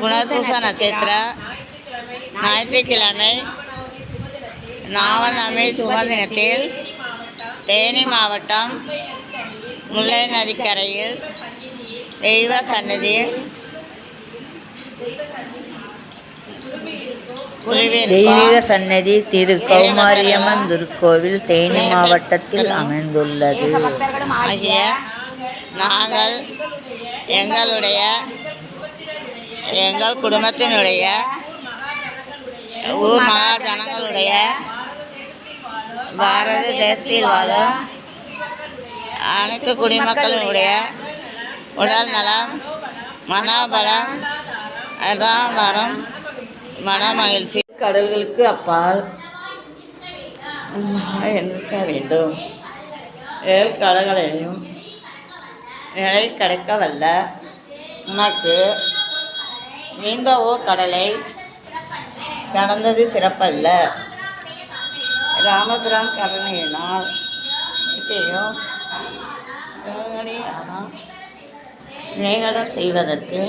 புனர்பூச நட்சத்திர ஞாயிற்றுக்கிழமை. நாவலமை சுபதினத்தில் தேனி மாவட்டம் முல்லை நதிக்கரையில் தெய்வ சன்னதியில் தெய்வீக சன்னதி திரு கௌமாரியம்மன் திருக்கோவில் தேனி மாவட்டத்தில் அமைந்துள்ளது. ஆகிய நாங்கள் எங்களுடைய எங்கள் குடும்பத்தினுடைய ஊர் மகாஜனங்களுடைய பாரத தேசத்தில் வாழும் அனைத்து குடிமக்களினுடைய உடல் நலம் மனபலம் அதாதாரம் மன மகிழ்ச்சி கடல்களுக்கு அப்பால் இருக்க வேண்டும். ஏழு கடல்களையும் நிலை கிடைக்க வல்ல உனக்கு நீண்ட கடலை கடந்தது சிறப்பல்ல. ராமபுரம் கருணையினால் இப்பயும் ஆனால் செய்வதற்கு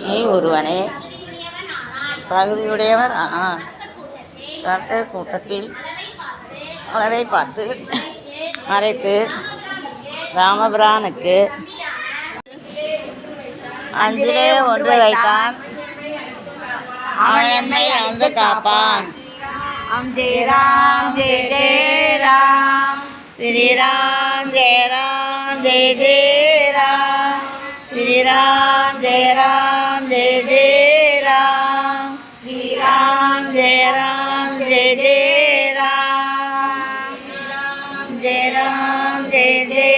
நீ ஒருவனே. தகுதியுடையவர் ஆனால் கர்த்தர் கூட்டத்தில் அளவை பார்த்து மறைத்து ராமபிரானுக்கு அஞ்சிலே ஒன்று வைத்தான். அவன் என்னை அழுந்து காப்பான். ஜெய ராம் ஜெய ஜெய ராம் ஸ்ரீராம் ஜெய ராம் ஜெய ஜெய ராம் ஸ்ரீராம் ஜெய ராம் ஜெய ஜெய ராம் ஸ்ரீராம் ஜெய ராம் ஜெய ஜெய ராம் ஜெய ராம் ஜெய ஜெய